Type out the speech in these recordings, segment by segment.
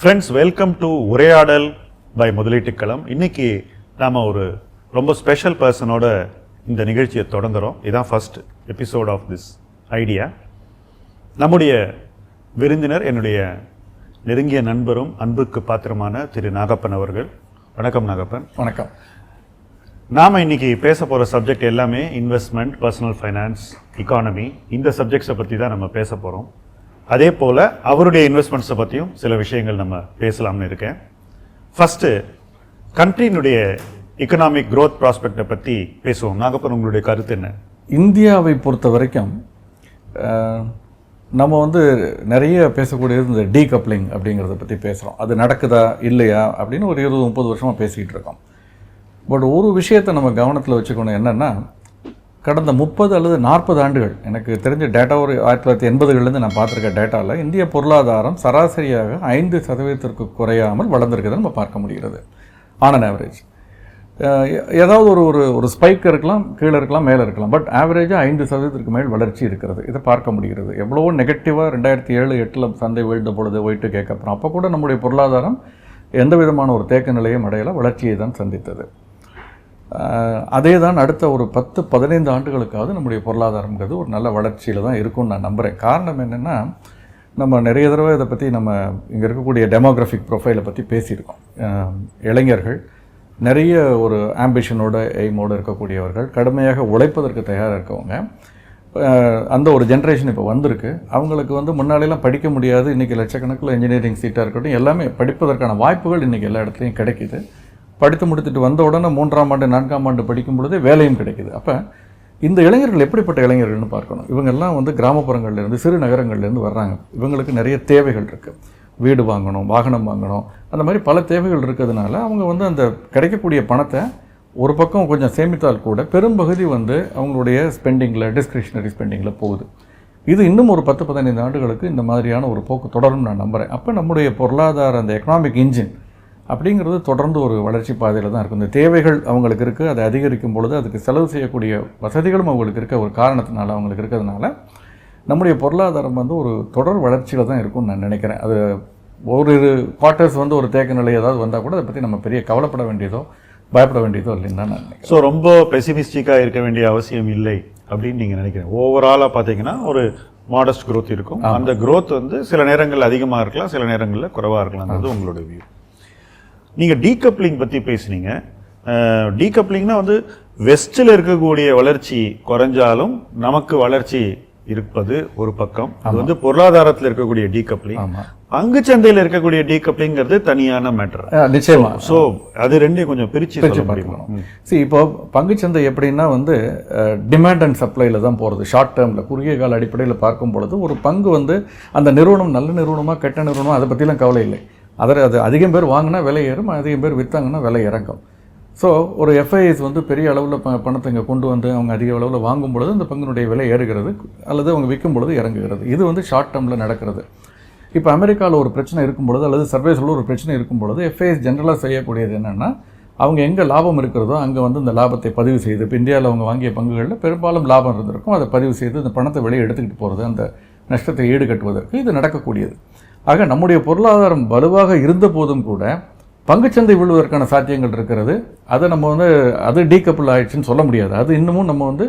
Friends welcome to உரையாடல் by முதலீட்டுக்களம் இன்னைக்கு நாம ஒரு ரொம்ப ஸ்பெஷல் பர்சனோட இந்த நிகழ்ச்சியை தொடங்குறோம். இதான் first episode of this idea நம்முடைய விருந்தினர் என்னுடைய நெருங்கிய நண்பரும் அன்புக்கு பாத்திரமான திரு நாகப்பன் அவர்கள். வணக்கம் நாகப்பன். வணக்கம். நாம இன்னைக்கு பேச போற சப்ஜெக்ட் எல்லாமே இன்வெஸ்ட்மெண்ட் பர்சனல் ஃபைனான்ஸ் economy. இந்த சப்ஜெக்ட்ஸை பற்றி தான் நம்ம பேச போகிறோம் அதே போல் அவருடைய இன்வெஸ்ட்மெண்ட்ஸை பற்றியும் சில விஷயங்கள் நம்ம பேசலாம்னு இருக்கேன். ஃபஸ்ட்டு கண்ட்ரியினுடைய எக்கனாமிக் க்ரோத் ப்ராஸ்பெக்டை பற்றி பேசுவோம். நாகப்பன் உங்களுடைய கருத்து என்ன? இந்தியாவை பொறுத்த வரைக்கும் நம்ம வந்து நிறைய பேசக்கூடியது இந்த டீ கப்ளிங் அப்படிங்கிறத பற்றி பேசுகிறோம் அது நடக்குதா இல்லையா அப்படின்னு ஒரு இருபது முப்பது வருஷமாக பேசிக்கிட்டு இருக்கோம். பட் ஒரு விஷயத்தை நம்ம கவனத்தில் வச்சுக்கணும் என்னென்னா கடந்த முப்பது அல்லது நாற்பது ஆண்டுகள் எனக்கு தெரிஞ்ச டேட்டா ஒரு ஆயிரத்தி தொள்ளாயிரத்தி எண்பதுகள்லேருந்து நான் பார்த்துருக்க டேட்டாவில் இந்திய பொருளாதாரம் சராசரியாக ஐந்து சதவீதத்திற்கு குறையாமல் வளர்ந்துருக்குதை நம்ம பார்க்க முடிகிறது ஆன் அன் ஆவரேஜ் ஏதாவது ஒரு ஒரு ஒரு ஸ்பைக் இருக்கலாம் கீழே இருக்கலாம் மேலே இருக்கலாம் பட் ஆவரேஜாக ஐந்து சதவீதத்திற்கு மேல் வளர்ச்சி இருக்கிறது. இதை பார்க்க முடிகிறது. எவ்வளவோ நெகட்டிவாக ரெண்டாயிரத்தி ஏழு எட்டில் சந்தை வீழ்ந்த பொழுது ஒயிட்டு கேட்கப்புறம். அப்போ கூட நம்முடைய பொருளாதாரம் எந்த விதமான ஒரு தேக்க நிலையும் அடையலை வளர்ச்சியை தான் சந்தித்தது. அதே தான் அடுத்த ஒரு பத்து பதினைந்து ஆண்டுகளுக்காவது நம்முடைய பொருளாதாரம்ங்கிறது ஒரு நல்ல வளர்ச்சியில் தான் இருக்கும்னு நான் நம்புகிறேன் காரணம் என்னென்னா நம்ம நிறைய தடவை இதை பற்றி நம்ம இங்கே இருக்கக்கூடிய டெமோக்ராஃபிக் ப்ரொஃபைலை பற்றி பேசியிருக்கோம். இளைஞர்கள் நிறைய ஒரு ஆம்பிஷனோட எய்மோடு இருக்கக்கூடியவர்கள் கடுமையாக உழைப்பதற்கு தயாராக இருக்கவங்க. அந்த ஒரு ஜென்ரேஷன் இப்போ வந்திருக்கு. அவங்களுக்கு வந்து முன்னாடியெல்லாம் படிக்க முடியாது. இன்றைக்கி லட்சக்கணக்கில் இன்ஜினியரிங் சீட்டாக இருக்கட்டும் எல்லாமே படிப்பதற்கான வாய்ப்புகள் இன்றைக்கி எல்லா இடத்துலையும் கிடைக்கிது. படித்து முடித்துட்டு வந்த உடனே மூன்றாம் ஆண்டு நான்காம் ஆண்டு படிக்கும் பொழுதே வேலையும் கிடைக்குது. அப்போ இந்த இளைஞர்கள் எப்படிப்பட்ட இளைஞர்கள்னு பார்க்கணும். இவங்கெல்லாம் வந்து கிராமப்புறங்கள்லேருந்து சிறு நகரங்கள்லேருந்து வர்றாங்க. இவங்களுக்கு நிறைய தேவைகள் இருக்குது வீடு வாங்கணும் வாகனம் வாங்கணும். அந்த மாதிரி பல தேவைகள் இருக்கிறதுனால அவங்க வந்து அந்த கிடைக்கக்கூடிய பணத்தை ஒரு பக்கம் கொஞ்சம் சேமித்தால் கூட பெரும்பகுதி வந்து அவங்களுடைய ஸ்பெண்டிங்கில் டிஸ்கிரிஷனரி ஸ்பெண்டிங்கில் போகுது. இது இன்னும் ஒரு பத்து பதினைந்து ஆண்டுகளுக்கு இந்த மாதிரியான ஒரு போக்கு தொடரும் நான் நம்புகிறேன் அப்போ நம்முடைய பொருளாதார அந்த எக்கனாமிக் இன்ஜின் அப்படிங்கிறது தொடர்ந்து ஒரு வளர்ச்சி பாதையில் தான் இருக்கும். இந்த தேவைகள் அவங்களுக்கு இருக்குது அதை அதிகரிக்கும் பொழுது அதுக்கு செலவு செய்யக்கூடிய வசதிகளும் அவங்களுக்கு இருக்க ஒரு காரணத்தினால அவங்களுக்கு இருக்கிறதுனால நம்முடைய பொருளாதாரம் வந்து ஒரு தொடர் வளர்ச்சியில் தான் இருக்கும்னு நான் நினைக்கிறேன். அது ஒரு குவார்ட்டர்ஸ் வந்து ஒரு தேக்க நிலை ஏதாவது வந்தால் கூட அதை பற்றி நம்ம பெரிய கவலைப்பட வேண்டியதோ பயப்பட வேண்டியதோ இல்லைன்னு தான் நான் நினைக்கிறேன். ஸோ ரொம்ப பெசிமிஸ்டிக்காக இருக்க வேண்டிய அவசியம் இல்லை அப்படின்னு நீங்கள் நினைக்கிறேன் ஓவராலாக பார்த்தீங்கன்னா ஒரு மாடஸ்ட் growth இருக்கும். அந்த growth வந்து சில நேரங்களில் அதிகமாக இருக்கலாம் சில நேரங்களில் குறைவாக இருக்கலாம்ன்றது உங்களோட வியூ நீங்கள் டீகப்ளிங் பற்றி பேசுனீங்க. டீகப்ளிங்னா வந்து வெஸ்டில் இருக்கக்கூடிய வளர்ச்சி குறைஞ்சாலும் நமக்கு வளர்ச்சி இருப்பது ஒரு பக்கம். அது வந்து பொருளாதாரத்தில் இருக்கக்கூடிய டீகப்ளிங் ஆமாம் பங்குச்சந்தையில் இருக்கக்கூடிய டீகப்ளிங்கிறது தனியான மேட்டர் நிச்சயமா. ஸோ அது ரெண்டையும் கொஞ்சம் பிரிச்சு சொல்ல முடியுமா? ம். சரி இப்போ பங்குச்சந்தை எப்படின்னா வந்து டிமாண்ட் அண்ட் சப்ளைல தான் போகிறது ஷார்ட் டேர்மில் குறுகிய கால அடிப்படையில் பார்க்கும் பொழுது ஒரு பங்கு வந்து அந்த நிறுவனம் நல்ல நிறுவனமா கெட்ட நிறுவனம் அதை பற்றிலாம் கவலை இல்லை. அதில் அது அதிகம் பேர் வாங்கினா விலை ஏறும் அதிகம் பேர் விற்றாங்கன்னா விலை இறங்கும். ஸோ ஒரு எஃப்ஐஎஸ் வந்து பெரிய அளவில் ப பணத்தை இங்கே கொண்டு வந்து அவங்க அதிக அளவில் வாங்கும் பொழுது அந்த பங்கினுடைய விலை ஏறுகிறது அல்லது அவங்க விற்கும் பொழுது இறங்குகிறது. இது வந்து ஷார்ட் டேர்மில் நடக்கிறது. இப்போ அமெரிக்காவில் ஒரு பிரச்சனை இருக்கும் பொழுது அல்லது சர்வேஸில் ஒரு பிரச்சனை இருக்கும் பொழுது எஃப்ஐஎஸ் ஜென்ரலாக செய்யக்கூடியது என்னென்னா அவங்க எங்கே லாபம் இருக்கிறதோ அங்கே வந்து இந்த லாபத்தை பதிவு செய்து இப்போ இந்தியாவில் அவங்க வாங்கிய பங்குகளில் பெரும்பாலும் லாபம் இருந்திருக்கும். அதை பதிவு செய்து இந்த பணத்தை வெளியே எடுத்துக்கிட்டு போகிறது அந்த நஷ்டத்தை ஈடுகட்டுவதற்கு இது நடக்கக்கூடியது. ஆக நம்முடைய பொருளாதாரம் வலுவாக இருந்த போதும் கூட பங்குச்சந்தை விழுவதற்கான சாத்தியங்கள் இருக்கிறது. அதை நம்ம வந்து அது டீகப்பிள் ஆயிடுச்சுன்னு சொல்ல முடியாது. அது இன்னமும் நம்ம வந்து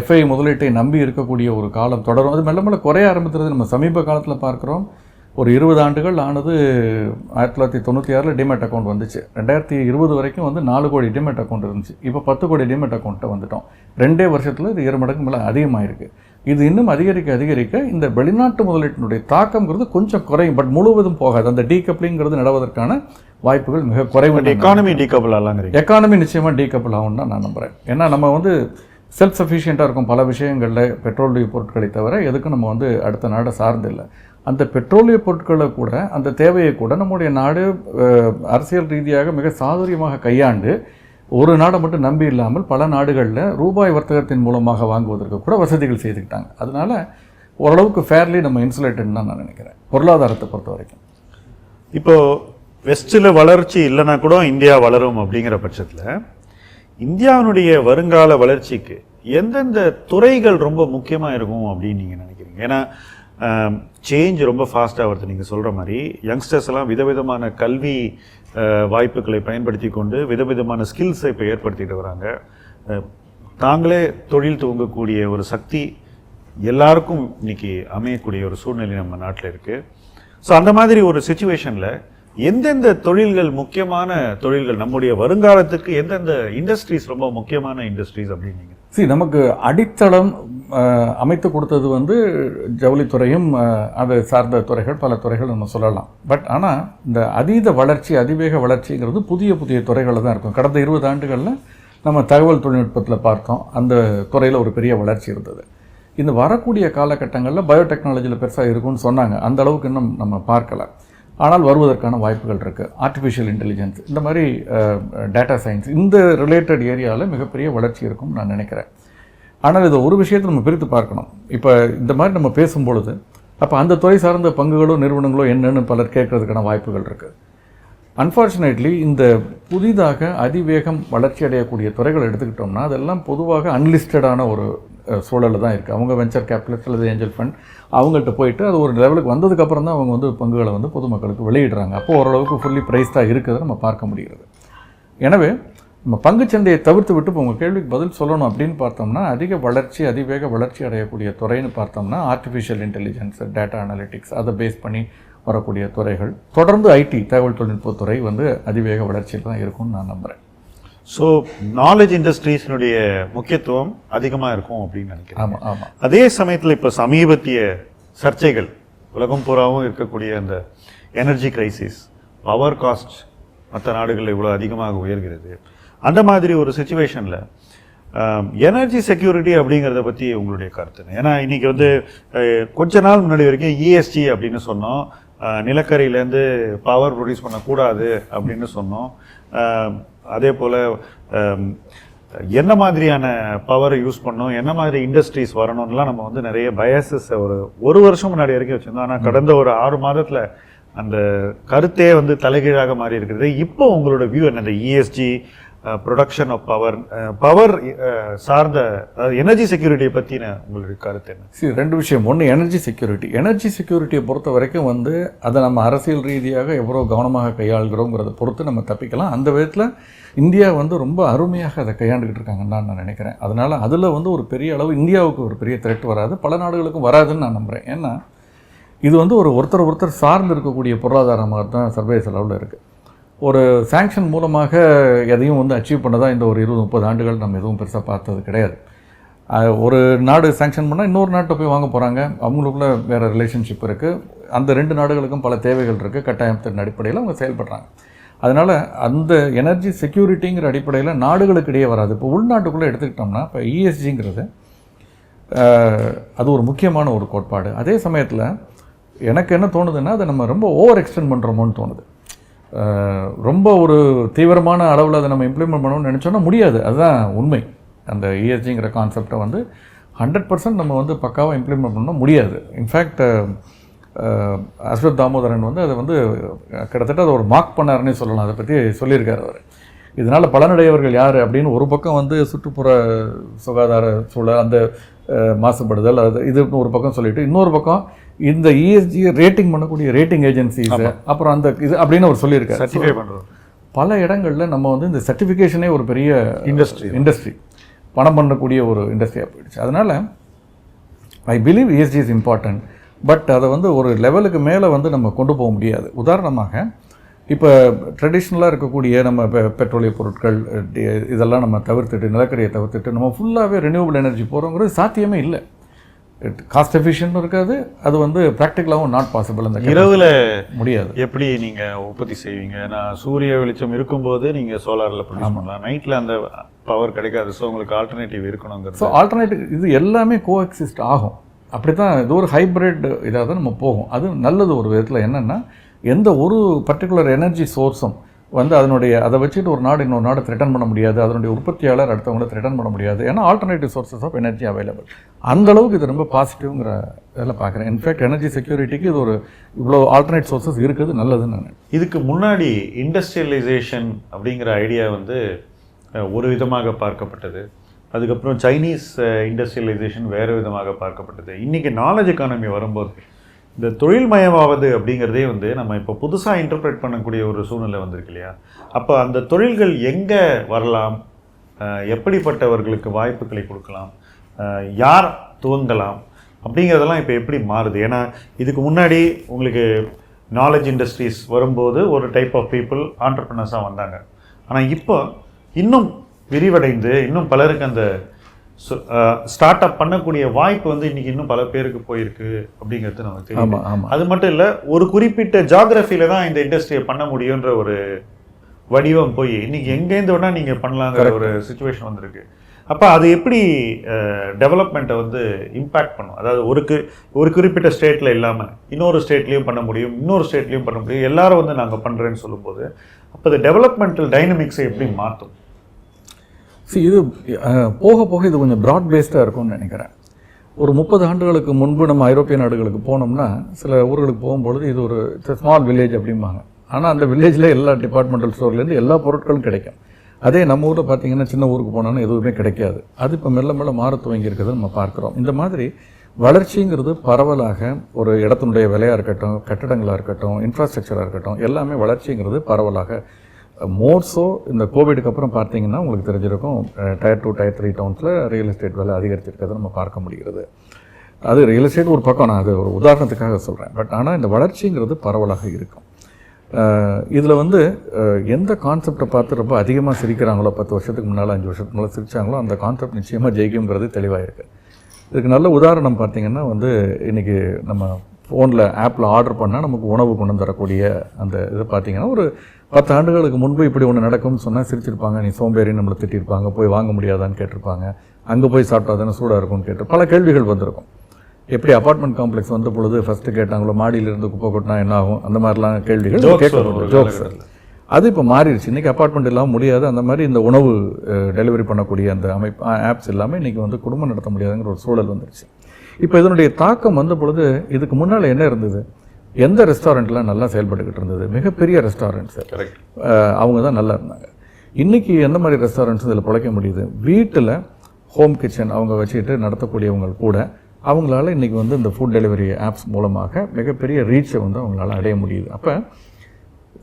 எஃப்ஐ முதலீட்டை நம்பி இருக்கக்கூடிய ஒரு காலம் தொடரும். அது மெல்ல மெல்ல குறைய ஆரம்பித்தது நம்ம சமீப காலத்தில் பார்க்குறோம். ஒரு இருபது ஆண்டுகள் ஆனது ஆயிரத்தி தொள்ளாயிரத்தி தொண்ணூற்றி ஆறில் டிமெட் அக்கௌண்ட் வந்துச்சு. ரெண்டாயிரத்தி இருபது வரைக்கும் வந்து நாலு கோடி டிமெட் அக்கௌண்ட் இருந்துச்சு. இப்போ பத்து கோடி டிமெட் அக்கௌண்ட்டை வந்துட்டோம். ரெண்டே வருஷத்தில் இது இரு மடங்கு மேலே அதிகமாகிருக்கு இது இன்னும் அதிகரிக்க அதிகரிக்க இந்த வெளிநாட்டு முதலீட்டினுடைய தாக்கம்ங்கிறது கொஞ்சம் குறையும். பட் முழுவதும் போகாது. அந்த டீகப்ளிங்கிறது நடவதற்கான வாய்ப்புகள் மிக குறைவு எக்கானமி டீகபிள் ஆகலாங்கிறீங்க எக்கானமி நிச்சயமாக டீகப்பிள் ஆகும்னு தான் நான் நம்புகிறேன் ஏன்னா நம்ம வந்து செல்ஃப் சஃபிஷியண்ட்டாக இருக்கும் பல விஷயங்களில் பெட்ரோலிய பொருட்களை தவிர எதுக்கும் நம்ம வந்து அடுத்த நாடை சார்ந்து இல்லை. அந்த பெட்ரோலிய பொருட்களை கூட அந்த தேவையை கூட நம்முடைய நாடு அரசியல் ரீதியாக மிக சாதுரியமாக கையாண்டு ஒரு நாடை மட்டும் நம்பி இல்லாமல் பல நாடுகளில் ரூபாய் வர்த்தகத்தின் மூலமாக வாங்குவதற்கு கூட வசதிகள் செய்துக்கிட்டாங்க. அதனால் ஓரளவுக்கு ஃபேர்லி நம்ம இன்சுலேட்டட்னு தான் நான் நினைக்கிறேன். பொருளாதாரத்தை பொறுத்த வரைக்கும். இப்போ வெஸ்டில் வளர்ச்சி இல்லைனா கூட இந்தியா வளரும் அப்படிங்கிற பட்சத்தில் இந்தியாவினுடைய வருங்கால வளர்ச்சிக்கு எந்தெந்த துறைகள் ரொம்ப முக்கியமாக இருக்கும் அப்படின்னு நீங்கள் நினைக்கிறீங்க? ஏன்னா சேஞ்ச் ரொம்ப ஃபாஸ்ட்டாக வருது. நீங்கள் சொல்கிற மாதிரி யங்ஸ்டர்ஸ் எல்லாம் விதவிதமான கல்வி வாய்ப்புகளை பயன்படுத்தி கொண்டு விதவிதமான ஸ்கில்ஸை இப்போ ஏற்படுத்திட்டு வராங்க. தாங்களே தொழில் துவங்கக்கூடிய ஒரு சக்தி எல்லாருக்கும் இன்னைக்கு அமையக்கூடிய ஒரு சூழ்நிலை நம்ம நாட்டில் இருக்குது ஸோ அந்த மாதிரி ஒரு சுச்சுவேஷனில் எந்தெந்த தொழில்கள் முக்கியமான தொழில்கள் நம்முடைய வருங்காலத்துக்கு எந்தெந்த இண்டஸ்ட்ரீஸ் ரொம்ப முக்கியமான இண்டஸ்ட்ரீஸ் அப்படின்னீங்க சரி நமக்கு அடித்தளம் அமைத்து கொடுத்தது வந்து ஜவுளித்துறையும் அதை சார்ந்த துறைகள் பல துறைகள் நம்ம சொல்லலாம். பட் ஆனால் இந்த அதீத வளர்ச்சி அதிவேக வளர்ச்சிங்கிறது புதிய புதிய துறைகளில் தான் இருக்கும். கடந்த இருபது ஆண்டுகளில் நம்ம தகவல் தொழில்நுட்பத்தில் பார்த்தோம் அந்த துறையில் ஒரு பெரிய வளர்ச்சி இருந்தது. இந்த வரக்கூடிய காலகட்டங்களில் பயோடெக்னாலஜியில் பெருசாக இருக்கும்னு சொன்னாங்க. அந்த அளவுக்கு இன்னும் நம்ம பார்க்கல. ஆனால் வருவதற்கான வாய்ப்புகள் இருக்குது ஆர்டிஃபிஷியல் இன்டெலிஜென்ஸ் இந்த மாதிரி டேட்டா சயின்ஸ் இந்த ரிலேட்டட் ஏரியாவில் மிகப்பெரிய வளர்ச்சி இருக்கும்னு நான் நினைக்கிறேன். ஆனால் இதை ஒரு விஷயத்தை நம்ம பிரித்து பார்க்கணும். இப்போ இந்த மாதிரி நம்ம பேசும்பொழுது அப்போ அந்த துறை சார்ந்த பங்குகளோ நிறுவனங்களோ என்னன்னு பலர் கேட்கறதுக்கான வாய்ப்புகள் இருக்குது அன்ஃபார்ச்சுனேட்லி இந்த புதிதாக அதிவேகம் வளர்ச்சி அடையக்கூடிய துறைகள் எடுத்துக்கிட்டோம்னா அதெல்லாம் பொதுவாக அன்லிஸ்டடான ஒரு சூழலில் தான் இருக்குது அவங்க வெஞ்சர் கேபிட்டலிஸ்ட் அல்லது ஏஞ்சல் ஃபண்ட் அவங்கள்ட்ட போயிட்டு அது ஒரு லெவலுக்கு வந்ததுக்கப்புறம் தான் அவங்க வந்து பங்குகளை வந்து பொதுமக்களுக்கு வெளியிடுறாங்க. அப்போ ஓரளவுக்கு ஃபுல்லி ப்ரைஸ்டாக இருக்கிறத நம்ம பார்க்க முடிகிறது. எனவே நம்ம பங்குச்சந்தையை தவிர்த்து விட்டு இப்போ உங்கள் கேள்விக்கு பதில் சொல்லணும் அப்படின்னு பார்த்தோம்னா அதிக வளர்ச்சி அதிவேக வளர்ச்சி அடையக்கூடிய துறைன்னு பார்த்தோம்னா ஆர்டிஃபிஷியல் இன்டெலிஜென்ஸ் டேட்டா அனலிட்டிக்ஸ் அதை பேஸ் பண்ணி வரக்கூடிய துறைகள். தொடர்ந்து ஐடி தகவல் தொழில்நுட்பத்துறை வந்து அதிவேக வளர்ச்சியில் தான் இருக்கும்னு நான் நம்புகிறேன் ஸோ நாலேஜ் இண்டஸ்ட்ரீஸினுடைய முக்கியத்துவம் அதிகமாக இருக்கும் அப்படின்னு நினைக்கிறேன். ஆமாம் ஆமாம் அதே சமயத்தில் இப்போ சமீபத்திய சர்ச்சைகள் உலகம் பூராவும் இருக்கக்கூடிய அந்த எனர்ஜி கிரைசிஸ் பவர் காஸ்ட் மற்ற நாடுகளில் இவ்வளோ அதிகமாக உயர்கிறது. அந்த மாதிரி ஒரு சுச்சுவேஷனில் எனர்ஜி செக்யூரிட்டி அப்படிங்கிறத பற்றி உங்களுடைய கருத்து ஏன்னா இன்றைக்கி வந்து கொஞ்ச நாள் முன்னாடி வரைக்கும் இஎஸ்டி அப்படின்னு சொன்னோம். நிலக்கரியிலேருந்து பவர் ப்ரொடியூஸ் பண்ணக்கூடாது அப்படின்னு சொன்னோம். அதே போல் என்ன மாதிரியான பவரை யூஸ் பண்ணணும் என்ன மாதிரி இண்டஸ்ட்ரீஸ் வரணும்லாம் நம்ம வந்து நிறைய பயசஸ் ஒரு ஒரு வருஷம் முன்னாடி வரைக்கும் வச்சிருந்தோம். ஆனால் கடந்த ஒரு ஆறு மாதத்தில் அந்த கருத்தே வந்து தலைகீழாக மாறி இருக்குது இப்போ உங்களோட வியூ என்ன? இந்த ESG production of power power சார்ந்த எனர்ஜி செக்யூரிட்டியை பற்றின உங்களுடைய கருத்து என்ன? சரி ரெண்டு விஷயம். ஒன்று எனர்ஜி செக்யூரிட்டி எனர்ஜி செக்யூரிட்டியை பொறுத்த வரைக்கும் வந்து அதை நம்ம அரசியல் ரீதியாக எவ்வளோ கவனமாக கையாளுகிறோங்கிறத பொறுத்து நம்ம தப்பிக்கலாம். அந்த விதத்தில் இந்தியா வந்து ரொம்ப அருமையாக அதை கையாண்டுக்கிட்டு இருக்காங்கன்னு நான் நினைக்கிறேன். அதனால் அதில் வந்து ஒரு பெரிய அளவு இந்தியாவுக்கு ஒரு பெரிய த்ரெட் வராது. பல நாடுகளுக்கும் வராதுன்னு நான் நம்புகிறேன் ஏன்னா இது வந்து ஒரு ஒருத்தர் ஒருத்தர் சார்ந்து இருக்கக்கூடிய பொருளாதாரமாக தான் சர்வதேச அளவில் இருக்குது ஒரு சாங்ஷன் மூலமாக எதையும் வந்து அச்சீவ் பண்ணதாக இந்த ஒரு இருபது முப்பது ஆண்டுகள் நம்ம எதுவும் பெருசாக பார்த்தது கிடையாது. ஒரு நாடு சாங்ஷன் பண்ணால் இன்னொரு நாட்டை போய் வாங்க போகிறாங்க அவங்களுக்குள்ள வேறு ரிலேஷன்ஷிப் இருக்குது அந்த ரெண்டு நாடுகளுக்கும் பல தேவைகள் இருக்குது கட்டாயத்தின் அடிப்படையில் அவங்க செயல்படுறாங்க. அதனால் அந்த எனர்ஜி செக்யூரிட்டிங்கிற அடிப்படையில் நாடுகளுக்கு இடையே வராது. இப்போ உள்நாட்டுக்குள்ளே எடுத்துக்கிட்டோம்னா இப்போ இஎஸ்ஜிங்கிறது அது ஒரு முக்கியமான ஒரு கோட்பாடு. அதே சமயத்தில் எனக்கு என்ன தோணுதுன்னா அதை நம்ம ரொம்ப ஓவர் எக்ஸ்டெண்ட் பண்ணுறோமோன்னு தோணுது. ரொம்ப ஒரு தீவிரமான அளவில் அதை நம்ம இம்ப்ளிமெண்ட் பண்ணணும்னு நினச்சோன்னா முடியாது. அதுதான் உண்மை. அந்த இஎஸ்ஜிங்கிற கான்செப்டை வந்து ஹண்ட்ரட் பர்சன்ட் நம்ம வந்து பக்காவாக இம்ப்ளிமெண்ட் பண்ண முடியாது. இன்ஃபேக்ட் அஸ்வத் தாமோதரன் வந்து அதை வந்து கிட்டத்தட்ட அதை ஒரு மார்க் பண்ணாருன்னே சொல்லலாம். அதை பற்றி சொல்லியிருக்காரு அவர். இதனால் பலனடையவர்கள் யார் அப்படின்னு ஒரு பக்கம் வந்து சுற்றுப்புற சுகாதார சூழல் அந்த மாசுபடுதல் அது இது ஒரு பக்கம் சொல்லிவிட்டு இன்னொரு பக்கம் இந்த E இஎஸ்ஜி ரேட்டிங் பண்ணக்கூடிய ரேட்டிங் ஏஜென்சிஸ் அப்புறம் அந்த இது அப்படின்னு அவர் சொல்லியிருக்காரு. சர்டிஃபை பண்ணுறோம் பல இடங்களில் நம்ம வந்து இந்த சர்டிஃபிகேஷனே ஒரு பெரிய Industry. இண்டஸ்ட்ரி பணம் பண்ணக்கூடிய ஒரு இண்டஸ்ட்ரியாக போயிடுச்சு. அதனால் I believe ESG is important but அதை வந்து ஒரு லெவலுக்கு மேலே வந்து நம்ம கொண்டு போக முடியாது. உதாரணமாக இப்போ ட்ரெடிஷ்னலாக இருக்கக்கூடிய நம்ம பெ- பெட்ரோலிய பொருட்கள் இதெல்லாம் நம்ம தவிர்த்துட்டு நிலக்கரியை தவிர்த்துட்டு நம்ம ஃபுல்லாகவே ரெனியூவபிள் எனர்ஜி போகிறோங்கிறது சாத்தியமே இல்லை. காஸ்ட் எஃபிஷியன்ட்டும் இருக்காது. அது வந்து ப்ராக்டிக்கலாகவும் நாட் பாசிபிள் அந்த இரவுல முடியாது. எப்படி நீங்க உற்பத்தி செய்வீங்க? நான் சூரிய வெளிச்சம் இருக்கும்போது நீங்க சோலார்ல ப்ரொடியூஸ் பண்ணலாம். நைட்ல அந்த பவர் கிடைக்காது. ஸோ உங்களுக்கு ஆல்டர்னேட்டிவ் இருக்கணுங்கிறது. ஸோ ஆல்டர்னேட்டிவ் இது எல்லாமே கோஎக்ஸிஸ்ட் ஆகும். அப்படி தான் இது ஒரு ஹைப்ரிட் இதாக தான் நம்ம போகும். அது நல்லது ஒரு விதத்தில் என்னென்னா எந்த ஒரு பர்டிகுலர் எனர்ஜி சோர்ஸும் வந்து அதனுடைய அதை வச்சுட்டு ஒரு நாடு இன்னொரு நாடு த்ரெட்டன் பண்ண முடியாது. அதனுடைய உற்பத்தியாளர் அடுத்தவங்களை த்ரெட்டன் பண்ண முடியாது. ஏன்னா alternative sources of energy available அந்த அளவுக்கு இது ரொம்ப பாசிட்டிவ்ங்கிற இதில் பார்க்குறேன். இன்ஃபேக்ட் எனர்ஜி செக்யூரிட்டிக்கு இது ஒரு இவ்வளோ ஆல்டர்னேட் சோர்சஸ் இருக்குது நல்லதுன்னு நான் இதுக்கு முன்னாடி இண்டஸ்ட்ரியலைசேஷன் அப்படிங்கிற ஐடியா வந்து ஒரு விதமாக பார்க்கப்பட்டது. அதுக்கப்புறம் சைனீஸ் இண்டஸ்ட்ரியலைசேஷன் வேறு விதமாக பார்க்கப்பட்டது. இன்றைக்கி நாலேஜ் எக்கானமி வரும்போது இந்த தொழில்மயமாவது அப்படிங்கிறதே வந்து நம்ம இப்போ புதுசாக இன்டர்பிரேட் பண்ணக்கூடிய ஒரு சூழ்நிலை வந்திருக்கு இல்லையா? அப்போ அந்த தொழில்கள் எங்கே வரலாம்? எப்படிப்பட்டவர்களுக்கு வாய்ப்புகளை கொடுக்கலாம்? யார் துவங்கலாம்? அப்படிங்கிறதெல்லாம் இப்போ எப்படி மாறுது? ஏன்னா இதுக்கு முன்னாடி உங்களுக்கு நாலேஜ் இண்டஸ்ட்ரீஸ் வரும்போது ஒரு டைப் ஆஃப் பீப்புள் ஆண்டர்பிரினர்ஸாக வந்தாங்க. ஆனால் இப்போ இன்னும் விரிவடைந்து இன்னும் பலருக்கு அந்த ஸ்டார்ட் அப் பண்ணக்கூடிய வாய்ப்பு வந்து இன்னைக்கு இன்னும் பல பேருக்கு போயிருக்கு அப்படிங்கிறது நமக்கு தெரியும் அது மட்டும் இல்லை ஒரு குறிப்பிட்ட ஜாகிரஃபில தான் இந்த இண்டஸ்ட்ரியை பண்ண முடியுன்ற ஒரு வடிவம் போய் இன்னைக்கு எங்கேருந்து வேணா நீங்கள் பண்ணலாங்கிற ஒரு சுச்சுவேஷன் வந்திருக்கு. அப்போ அது எப்படி டெவலப்மெண்ட்டை வந்து இம்பேக்ட் பண்ணும்? அதாவது ஒரு கு ஒரு குறிப்பிட்ட ஸ்டேட்டில் இல்லாமல் இன்னொரு ஸ்டேட்லேயும் பண்ண முடியும் இன்னொரு ஸ்டேட்லேயும் பண்ண முடியும் எல்லாரும் வந்து நாங்கள் பண்ணுறேன்னு சொல்லும்போது அப்போ அது டெவலப்மெண்டல் டைனமிக்ஸை எப்படி மாற்றும் சி இது போக போக இது கொஞ்சம் ப்ராட் பேஸ்டாக இருக்கும்னு நினைக்கிறேன். ஒரு முப்பது ஆண்டுகளுக்கு முன்பு நம்ம ஐரோப்பிய நாடுகளுக்கு போனோம்னா சில ஊர்களுக்கு போகும்பொழுது இது ஒரு ஸ்மால் வில்லேஜ் அப்படிம்பாங்க. ஆனால் அந்த வில்லேஜில் எல்லா டிபார்ட்மெண்டல் ஸ்டோர்லேருந்து எல்லா பொருட்களும் கிடைக்கும். அதே நம்ம ஊரில் பார்த்தீங்கன்னா சின்ன ஊருக்கு போனோம்னா எதுவுமே கிடைக்காது. அது இப்போ மெல்ல மெல்ல மாற துவங்கி இருக்கிறத நம்ம பார்க்குறோம். இந்த மாதிரி வளர்ச்சிங்கிறது பரவலாக ஒரு இடத்தினுடைய விலையாக இருக்கட்டும் கட்டடங்களாக இருக்கட்டும் இன்ஃப்ராஸ்ட்ரக்சராக இருக்கட்டும் எல்லாமே வளர்ச்சிங்கிறது பரவலாக மோர்ஸோ இந்த கோவிடுக்கு அப்புறம் பார்த்தீங்கன்னா உங்களுக்கு தெரிஞ்சிருக்கும் டயர் டூ டயர் த்ரீ டவுன்ஸில் ரியல் எஸ்டேட் விலை அதிகரிச்சிருக்கிறத நம்ம பார்க்க முடிகிறது. அது ரியல் எஸ்டேட் ஒரு பக்கம் நான் அது ஒரு உதாரணத்துக்காக சொல்கிறேன் பட் ஆனால் இந்த வளர்ச்சிங்கிறது பரவலாக இருக்கும். இதில் வந்து எந்த கான்செப்டை பார்த்து ரொம்ப அதிகமாக சிரிக்கிறாங்களோ பத்து வருஷத்துக்கு முன்னால் அஞ்சு வருஷத்துக்கு முன்னால் சிரித்தாங்களோ அந்த கான்செப்ட் நிச்சயமாக ஜெயிக்குங்கிறது தெளிவாக இருக்குது இதுக்கு நல்ல உதாரணம் பார்த்தீங்கன்னா வந்து இன்றைக்கி நம்ம ஃபோனில் ஆப்பில் ஆர்டர் பண்ணால் நமக்கு உணவு கொண்டு தரக்கூடிய அந்த இது பார்த்தீங்கன்னா ஒரு பத்து ஆண்டுகளுக்கு முன்பு இப்படி ஒன்று நடக்கும்னு சொன்னால் சிரிச்சிருப்பாங்க. நீ சோம்பேறின்னு நம்மளை திட்டிருப்பாங்க. போய் வாங்க முடியாதான்னு கேட்டிருப்பாங்க. அங்கே போய் சாப்பிட்டா தானே சூடாக இருக்கும்னு கேட்டு பல கேள்விகள் வந்திருக்கும். எப்படி அபார்ட்மெண்ட் காம்ப்ளெக்ஸ் வந்த பொழுது ஃபஸ்ட்டு கேட்டாங்களோ மாடியிலிருந்து குப்பை கொட்டினா என்ன ஆகும்? அந்த மாதிரிலாம் கேள்விகள் Jokes கேட்க வரும் ஒரு ஜோக்ஸ். அது இப்போ மாறிடுச்சு. இன்றைக்கி அப்பார்ட்மெண்ட் இல்லாமல் முடியாது. அந்த மாதிரி இந்த உணவு டெலிவரி பண்ணக்கூடிய அந்த அமைப்பு ஆப்ஸ் எல்லாமே இன்றைக்கி வந்து குடும்பம் நடத்த முடியாதுங்கிற ஒரு சூழல் வந்துருச்சு. இப்போ இதனுடைய தாக்கம் வந்த பொழுது இதுக்கு முன்னால் என்ன இருந்தது? எந்த ரெஸ்டாரண்ட்லாம் நல்லா செயல்பட்டுக்கிட்டு இருந்தது? மிகப்பெரிய ரெஸ்டாரண்ட்ஸ் கரெக்ட் அவங்க தான் நல்லா இருந்தாங்க. இன்றைக்கி எந்த மாதிரி ரெஸ்டாரண்ட்ஸ் இதில் பிழைக்க முடியுது? வீட்டில் ஹோம் கிச்சன் அவங்க வச்சுக்கிட்டு நடத்தக்கூடியவங்க கூட அவங்களால இன்றைக்கி வந்து இந்த ஃபுட் டெலிவரி ஆப்ஸ் மூலமாக மிகப்பெரிய ரீச்சை வந்து அவங்களால அடைய முடியுது. அப்போ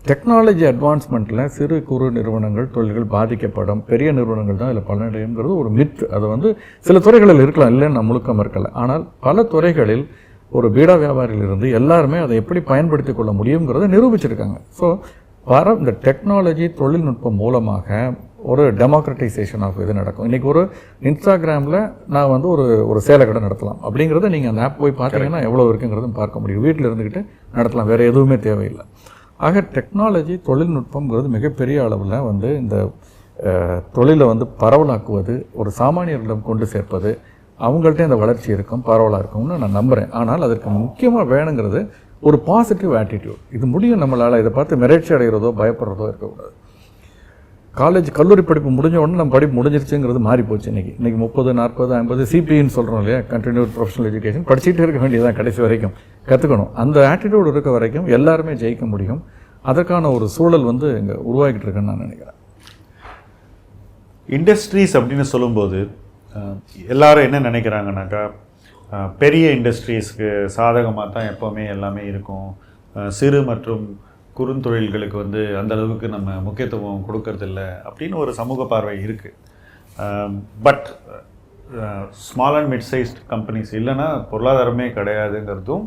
டெக்னாலஜி அட்வான்ஸ்மெண்ட்டில் சிறு குறு நிறுவனங்கள் தொழில்கள் பாதிக்கப்படும். பெரிய நிறுவனங்கள் தான் இதில் பலனடையுங்கிறது ஒரு மித் அது வந்து சில துறைகளில் இருக்கலாம் இல்லைன்னு நான் முழுக்க மறுக்கலை. ஆனால் பல துறைகளில் ஒரு பீடா வியாபாரியிலிருந்து எல்லாருமே அதை எப்படி பயன்படுத்தி கொள்ள முடியுங்கிறத நிரூபிச்சிருக்காங்க. ஸோ வர இந்த டெக்னாலஜி தொழில்நுட்பம் மூலமாக ஒரு டெமோக்ரட்டைசேஷன் ஆஃப் இது நடக்கும். இன்றைக்கி ஒரு இன்ஸ்டாகிராமில் நான் வந்து ஒரு ஒரு சேலை கடை நடத்தலாம் அப்படிங்கிறத நீங்கள் அந்த ஆப் போய் பார்த்தீங்கன்னா எவ்வளோ இருக்குங்கிறதும் பார்க்க முடியும். வீட்டில் இருந்துக்கிட்டு நடத்தலாம். வேறு எதுவுமே தேவையில்லை. ஆக டெக்னாலஜி தொழில்நுட்பங்கிறது மிகப்பெரிய அளவில் வந்து இந்த தொழிலை வந்து பரவலாக்குவது ஒரு சாமானியர்களிடம் கொண்டு சேர்ப்பது அவங்கள்ட்ட இந்த வளர்ச்சி இருக்கும் பரவலாக இருக்கும்னு நான் நம்புகிறேன் ஆனால் அதற்கு முக்கியமாக வேணுங்கிறது ஒரு பாசிட்டிவ் ஆட்டிடியூட் இது முடியும் நம்மளால். இதை பார்த்து மிரட்சி அடைகிறதோ பயப்படுறதோ இருக்கக்கூடாது. காலேஜ் கல்லூரி படிப்பு முடிஞ்ச உடனே நம்ம படிப்பு முடிஞ்சிருச்சுங்கிறது மாறி போச்சு இன்றைக்கி இன்றைக்கி முப்பது நாற்பது ஐம்பது சிபின்னு சொல்கிறோம் இல்லையா? கண்டினியூட் ப்ரொஃபஷனல் எஜுகேஷன் படிச்சுட்டே இருக்க வேண்டியதான் கடைசி வரைக்கும். கற்றுக்கணும் அந்த ஆட்டிடியூடு இருக்க வரைக்கும் எல்லாருமே ஜெயிக்க முடியும். அதற்கான ஒரு சூழல் வந்து இங்கே உருவாகிட்டு இருக்குன்னு நான் நினைக்கிறேன். இண்டஸ்ட்ரீஸ் அப்படின்னு சொல்லும்போது எல்லாரும் என்ன நினைக்கிறாங்கனாக்கா பெரிய இண்டஸ்ட்ரீஸ்க்கு சாதகமாக தான் எப்போவுமே எல்லாமே இருக்கும். சிறு மற்றும் குறுந்தொழில்களுக்கு வந்து அந்த அளவுக்கு நம்ம முக்கியத்துவம் கொடுக்கறதில்ல அப்படின்னு ஒரு சமூக பார்வை இருக்குது but small and mid sized companies இல்லைன்னா பொருளாதாரமே கிடையாதுங்கிறதும்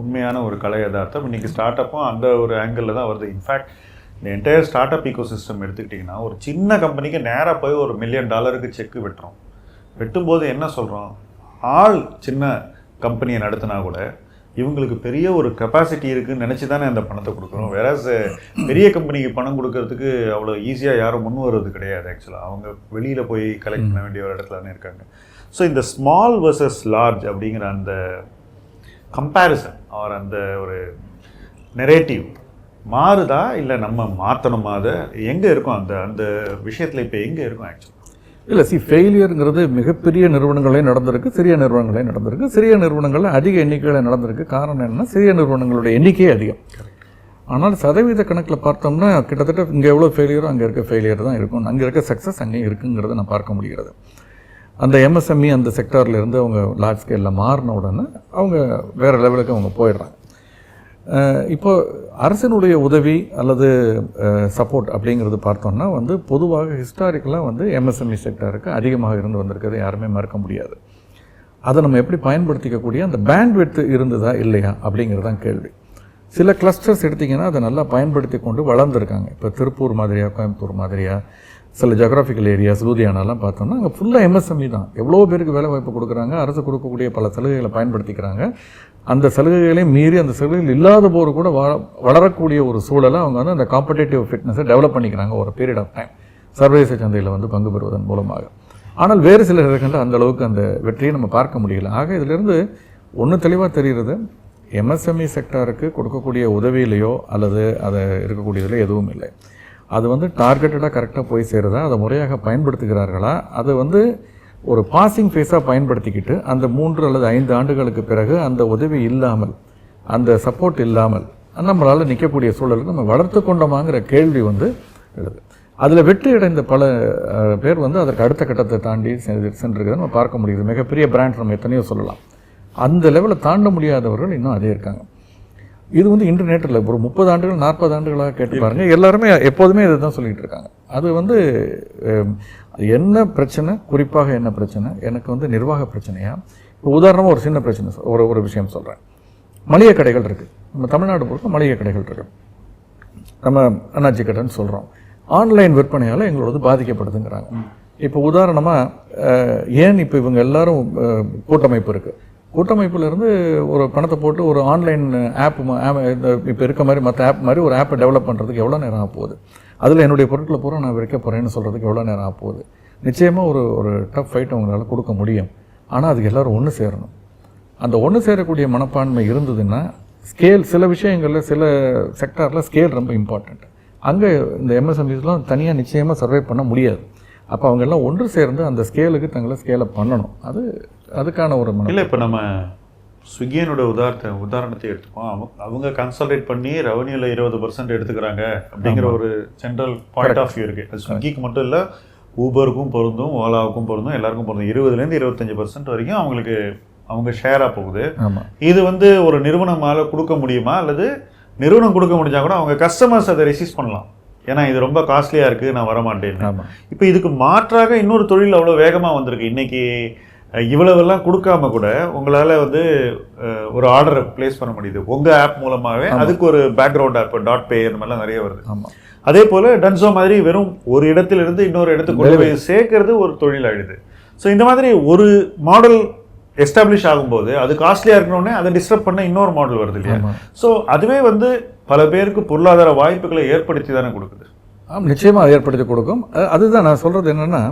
உண்மையான ஒரு கலை யதார்த்தம். இன்றைக்கி ஸ்டார்ட் அப்பும் அந்த ஒரு ஆங்கிளில் தான் வருது. இன்ஃபேக்ட் இந்த entire start up ego system எடுத்துக்கிட்டிங்கன்னா ஒரு சின்ன கம்பெனிக்கு நேராக போய் ஒரு மில்லியன் டாலருக்கு செக்கு வெட்டுறோம். வெட்டும்போது என்ன சொல்கிறோம் ஆள் சின்ன கம்பெனியை நடத்தினா கூட இவங்களுக்கு பெரிய ஒரு கெப்பாசிட்டி இருக்குன்னு நினச்சி தானே அந்த பணத்தை கொடுக்குறோம் வேற பெரிய கம்பெனிக்கு பணம் கொடுக்கறதுக்கு அவ்வளோ ஈஸியாக யாரும் முன் வர்றது கிடையாது ஆக்சுவலாக அவங்க வெளியில் போய் கலெக்ட் பண்ண வேண்டிய ஒரு இடத்துல தானே இருக்காங்க. ஸோ இந்த ஸ்மால் வர்சஸ் லார்ஜ் அப்படிங்கிற அந்த கம்பேரிசன் ஆர் அந்த ஒரு நெரேட்டிவ் மாறுதா? இல்லை நம்ம மாற்றணுமா அதை எங்கே இருக்கும்? அந்த அந்த விஷயத்தில் இப்போ எங்கே இருக்கும் ஆக்சுவலாக இல்லை சி ஃபெயிலியருங்கிறது மிகப்பெரிய நிறுவனங்களே நடந்திருக்கு சிறிய நிறுவனங்களே நடந்திருக்கு. சிறிய நிறுவனங்களில் அதிக எண்ணிக்கையில் நடந்திருக்கு. காரணம் என்னன்னா சிறிய நிறுவனங்களுடைய எண்ணிக்கையே அதிகம். ஆனால் சதவீத கணக்கில் பார்த்தோம்னா கிட்டத்தட்ட இங்கே எவ்வளோ ஃபெயிலியரோ அங்கே இருக்க ஃபெயிலியர் தான் இருக்கும். அங்கே இருக்க சக்ஸஸ் அங்கேயும் இருக்குங்கிறத நான் பார்க்க முடிகிறது. அந்த எம்எஸ்எம்இ அந்த செக்டார்லேருந்து அவங்க லார்ஜ் ஸ்கேலில் மாறின உடனே அவங்க வேறு லெவலுக்கு அவங்க போயிடுறாங்க. இப்போ அரசினுடைய உதவி அல்லது சப்போர்ட் அப்படிங்கிறது பார்த்தோம்னா வந்து பொதுவாக ஹிஸ்டாரிக்கலாக வந்து எம்எஸ்எம்இ செக்டாருக்கு அதிகமாக இருந்து வந்திருக்கிறது. யாருமே மறக்க முடியாது. அதை நம்ம எப்படி பயன்படுத்திக்கக்கூடிய அந்த பேண்ட் இருந்ததா இல்லையா அப்படிங்கிறது தான் கேள்வி. சில கிளஸ்டர்ஸ் எடுத்திங்கன்னா அதை நல்லா பயன்படுத்தி கொண்டு வளர்ந்துருக்காங்க. இப்போ திருப்பூர் மாதிரியா கோயம்புத்தூர் மாதிரியா சில ஜியோகிராஃபிக்கல் ஏரியாஸ் லூதியானாலாம் பார்த்தோம்னா அங்கே ஃபுல்லாக எம்எஸ்எம்இ தான். எவ்வளோ பேருக்கு வேலை வாய்ப்பு கொடுக்குறாங்க அரசு கொடுக்கக்கூடிய பல சலுகைகளை பயன்படுத்திக்கிறாங்க. அந்த சலுகைகளையும் மீறி அந்த சலுகைகள் இல்லாத போது கூட வ வளரக்கூடிய ஒரு சூழலை அவங்க வந்து அந்த காம்படேட்டிவ் ஃபிட்னஸை டெவலப் பண்ணிக்கிறாங்க ஒரு பீரியட் ஆஃப் டைம் சர்வதேச சந்தையில் வந்து பங்கு பெறுவதன் மூலமாக. ஆனால் வேறு சில இருக்கின்ற அந்த அளவுக்கு அந்த வெற்றியை நம்ம பார்க்க முடியல. ஆக இதிலிருந்து ஒன்று தெளிவாக தெரிகிறது. எம்எஸ்எம்இ செக்டாருக்கு கொடுக்கக்கூடிய உதவியிலையோ அல்லது அதை இருக்கக்கூடியதில் எதுவும் இல்லை. அது வந்து டார்கெட்டடாக கரெக்டாக போய் சேருதா அதை முறையாக பயன்படுத்துகிறார்களா? அது வந்து ஒரு பாசிங் ஃபேஸாக பயன்படுத்திக்கிட்டு அந்த மூன்று அல்லது ஐந்து ஆண்டுகளுக்கு பிறகு அந்த உதவி இல்லாமல் அந்த சப்போர்ட் இல்லாமல் நம்மளால் நிற்கக்கூடிய சூழலுக்கு நம்ம வளர்த்து கொண்டோமாங்கிற கேள்வி வந்து எழுது. அதில் வெற்றி அடைந்த பல பேர் வந்து அதற்கு அடுத்த கட்டத்தை தாண்டி சென்று- சென்றிருக்கிறத நம்ம பார்க்க முடியுது. மிகப்பெரிய பிராண்ட் நம்ம எத்தனையோ சொல்லலாம். அந்த லெவலில் தாண்ட முடியாதவர்கள் இன்னும் அதே இருக்காங்க. இது வந்து இன்டர்நெட்டில் ஒரு முப்பது ஆண்டுகள் நாற்பது ஆண்டுகளாக கேட்டு பாருங்க. எல்லாருமே எப்போதுமே இதை தான் சொல்லிட்டு இருக்காங்க. அது வந்து என்ன பிரச்சனை? குறிப்பாக என்ன பிரச்சனை? எனக்கு வந்து நிர்வாக பிரச்சனையா? இப்போ உதாரணமாக ஒரு சின்ன பிரச்சனை ஒரு ஒரு விஷயம் சொல்கிறேன் மளிகை கடைகள் இருக்குது நம்ம தமிழ்நாடு பொறுத்த மளிகை கடைகள் இருக்குது நம்ம அண்ணாச்சி கடைன்னு சொல்கிறோம் ஆன்லைன் விற்பனையால் எங்களோடது பாதிக்கப்படுதுங்கிறாங்க. இப்போ உதாரணமாக ஏன் இப்போ இவங்க எல்லாரும் கூட்டமைப்பு இருக்குது கூட்டமைப்பிலிருந்து ஒரு பணத்தை போட்டு ஒரு ஆன்லைன் ஆப் இப்போ இருக்க மாதிரி மற்ற ஆப் மாதிரி ஒரு ஆப்பை டெவலப் பண்ணுறதுக்கு எவ்வளோ நேரம் ஆக போகுது? அதில் என்னுடைய பொருட்களை பூரா நான் விற்க போகிறேன்னு சொல்கிறதுக்கு எவ்வளோ நேரம் ஆக போகுது? நிச்சயமாக ஒரு ஒரு டஃப் ஃபைட் அவங்களால கொடுக்க முடியும். ஆனால் அதுக்கு எல்லாரும் ஒன்று சேரணும். அந்த ஒன்று சேரக்கூடிய மனப்பான்மை இருந்ததுன்னா ஸ்கேல் சில விஷயங்களில் சில செக்டாரில் ஸ்கேல் ரொம்ப இம்பார்ட்டண்ட் அங்கே இந்த எம்எஸ்எம்இஸ்லாம் தனியாக நிச்சயமாக சர்வே பண்ண முடியாது. அப்போ அவங்க எல்லாம் ஒன்று சேர்ந்து அந்த ஸ்கேலுக்கு தங்களை ஸ்கேலை பண்ணணும். அது அதுக்கான ஒரு இல்லை இப்போ நம்ம ஸ்விக்கியனோட உதாரணத்தை உதாரணத்தை எடுத்துப்போம். அவங்க அவங்க கன்சல்டேட் பண்ணி ரெவன்யூல இருபது பர்சன்ட் எடுத்துக்கிறாங்க அப்படிங்கிற ஒரு சென்ட்ரல் பாயிண்ட் ஆஃப் வியூ இருக்கு. அது ஸ்விக்கிக்கு மட்டும் இல்லை ஊபருக்கும் பொருந்தும் ஓலாவுக்கும் பொருந்தும் எல்லாருக்கும் பொருந்தும். இருபதுலேருந்து இருபத்தஞ்சு பர்சன்ட் வரைக்கும் அவங்களுக்கு அவங்க ஷேராக போகுது. இது வந்து ஒரு நிறுவனமால கொடுக்க முடியுமா? அல்லது நிறுவனம் கொடுக்க முடிஞ்சா கூட அவங்க கஸ்டமர்ஸ் அதை ரெசிஸ்ட் பண்ணலாம். ஏன்னா இது ரொம்ப காஸ்ட்லியாக இருக்குது நான் வரமாட்டேன்னு ஆமாம் இப்போ இதுக்கு மாற்றாக இன்னொரு தொழில் அவ்வளோ வேகமாக வந்திருக்கு. இன்னைக்கு அஹ், இவ்வளவெல்லாம் கொடுக்காம கூட உங்களால் வந்து ஒரு ஆர்டரை ப்ளேஸ் பண்ண முடியுது. உங்கள் ஆப் மூலமாகவே அதுக்கு ஒரு பேக்ரவுண்ட் ஆப் டாட் பே இந்த மாதிரிலாம் நிறைய வருது. ஆமாம் அதே போல் டன்சோ மாதிரி வெறும் ஒரு இடத்திலிருந்து இன்னொரு இடத்துக்கு கொண்டு போய் சேர்க்கறது ஒரு தொழில் ஆயிடுது. ஸோ இந்த மாதிரி ஒரு மாடல் எஸ்டாப்ளிஷ் ஆகும்போது அது காஸ்ட்லியாக இருக்கணும்னே அதை டிஸ்டர்ப் பண்ண இன்னொரு மாடல் வருது இல்லையா? ஸோ அதுவே வந்து பல பேருக்கு பொருளாதார வாய்ப்புகளை ஏற்படுத்தி தானே கொடுக்குது. ஆம் நிச்சயமாக ஏற்படுத்தி கொடுக்கும். அதுதான் நான் சொல்கிறது என்னென்னா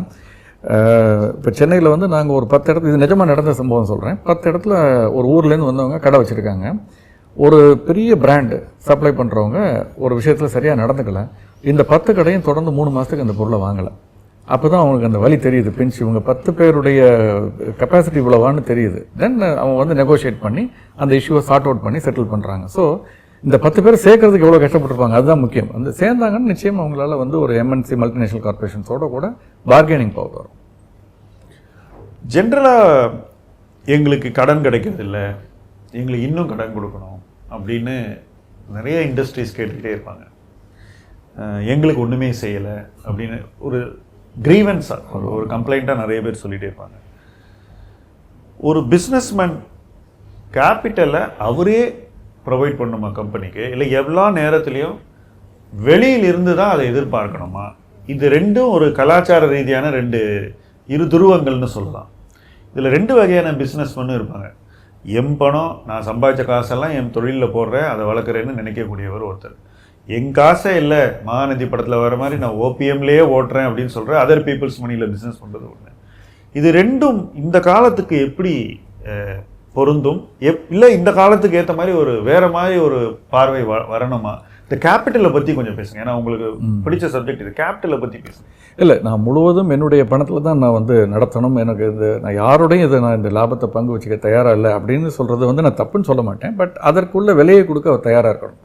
இப்போ சென்னையில் வந்து நாங்கள் ஒரு பத்து இடத்துல இது நிஜமாக நடந்த சம்பவம் சொல்கிறேன் பத்து இடத்துல ஒரு ஊர்லேருந்து வந்தவங்க கடை வச்சுருக்காங்க. ஒரு பெரிய பிராண்டு சப்ளை பண்ணுறவங்க ஒரு விஷயத்தில் சரியாக நடந்துக்கல. இந்த பத்து கடையும் தொடர்ந்து மூணு மாதத்துக்கு அந்த பொருளை வாங்கலை. அப்போ தான் அவங்களுக்கு அந்த வழி தெரியுது. பின்ச் இவங்க பத்து பேருடைய கெப்பாசிட்டி இவ்வளவான்னு தெரியுது. தென் அவங்க வந்து நெகோஷியேட் பண்ணி அந்த இஷ்யூவை சார்ட் அவுட் பண்ணி செட்டில் பண்ணுறாங்க ஸோ இந்த பத்து பேர் சேர்க்கறதுக்கு எவ்வளோ கஷ்டப்பட்டிருப்பாங்க அதுதான் முக்கியம். அந்த சேர்ந்தாங்கன்னு நிச்சயம் அவங்களால வந்து ஒரு எம்என்சி மல்டிநேஷனல் கார்பரேஷன்ஸோட கூட பார்கெனிங் பவர் வரும். ஜென்ரலாக எங்களுக்கு கடன் கிடைக்கிறது இல்லை எங்களுக்கு இன்னும் கடன் கொடுக்கணும் அப்படின்னு நிறைய இண்டஸ்ட்ரீஸ் கேட்டுக்கிட்டே இருப்பாங்க. எங்களுக்கு ஒன்றுமே செய்யலை அப்படின்னு ஒரு கிரீவன்ஸாக ஒரு கம்ப்ளைண்ட்டாக நிறைய பேர் சொல்லிகிட்டே இருப்பாங்க. ஒரு பிஸ்னஸ்மேன் கேபிட்டலை அவரே ப்ரொவைட் பண்ணுமா கம்பெனிக்கு இல்லை எவ்வளோ நேரத்துலையும் வெளியில் இருந்து தான் அதை எதிர்பார்க்கணுமா? இது ரெண்டும் ஒரு கலாச்சார ரீதியான ரெண்டு இரு துருவங்கள்னு சொல்லலாம். இதில் ரெண்டு வகையான பிஸ்னஸ் ஒன்று இருப்பாங்க. என் பணம் நான் சம்பாதிச்ச காசெல்லாம் என் தொழிலில் போடுறேன் அதை வளர்க்குறேன்னு நினைக்கக்கூடியவர் ஒருத்தர். என் காசே இல்லை மகாநதி படத்தில் வர மாதிரி நான் ஓபிஎம்லேயே ஓட்டுறேன் அப்படின்னு சொல்கிறேன் அதர் பீப்புள்ஸ் மணியில் பிஸ்னஸ் பண்ணுறது ஒன்று இது ரெண்டும் இந்த காலத்துக்கு எப்படி பொருந்தும். எப் இல்லை இந்த காலத்துக்கு ஏற்ற மாதிரி ஒரு வேற மாதிரி ஒரு பார்வை வ வரணுமா? இந்த கேபிட்டலை பற்றி கொஞ்சம் பேசுங்க. ஏன்னா உங்களுக்கு பிடிச்ச சப்ஜெக்ட் இது. கேபிட்டலை பற்றி பேசுங்க. இல்லை நான் முழுவதும் என்னுடைய பணத்தில் தான் நான் வந்து நடத்தணும். எனக்கு இது நான் யாரோடையும் இதை நான் இந்த லாபத்தை பங்கு வச்சுக்க தயாராக இல்லை அப்படின்னு சொல்கிறது வந்து நான் தப்புன்னு சொல்ல மாட்டேன். பட் அதற்குள்ள விலையை கொடுக்க அவர் தயாராக இருக்கணும்.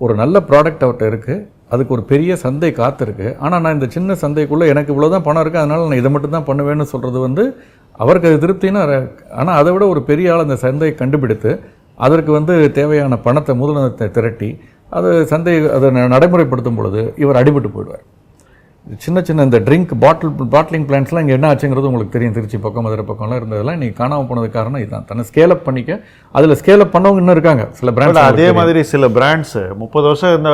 ஒரு நல்ல ப்ராடக்ட் அவர்கிட்ட இருக்குது அதுக்கு ஒரு பெரிய சந்தை காத்திருக்கு. ஆனால் நான் இந்த சின்ன சந்தைக்குள்ளே எனக்கு இவ்வளோ தான் பணம் இருக்குது அதனால் நான் இதை மட்டும் தான் பண்ணுவேன்னு சொல்கிறது வந்து அவருக்கு அது திருப்தினா ஆனால் அதை விட ஒரு பெரிய ஆள் அந்த சந்தையை கண்டுபிடித்து அதற்கு வந்து தேவையான பணத்தை முதலீனத்தை திரட்டி அதை சந்தை அதை நடைமுறைப்படுத்தும் பொழுது இவர் அடிபட்டு போயிடுவார். சின்ன சின்ன இந்த ட்ரிங்க் பாட்டில் பாட்லிங் பிளான்ஸ்லாம் இங்கே என்ன ஆச்சுங்கிறது உங்களுக்கு தெரியும். திருச்சி பக்கம் மதுரை பக்கம்லாம் இருந்ததெல்லாம் இன்றைக்கி காணாமல் போனது காரணம் இதுதான். தன்னை ஸ்கேல் அப் பண்ணிக்க அதில் ஸ்கேல் அப் பண்ணவங்க இன்னும் இருக்காங்க. சில பிராண்ட்ஸ் அதே மாதிரி சில பிராண்ட்ஸ் முப்பது வருஷம் இந்த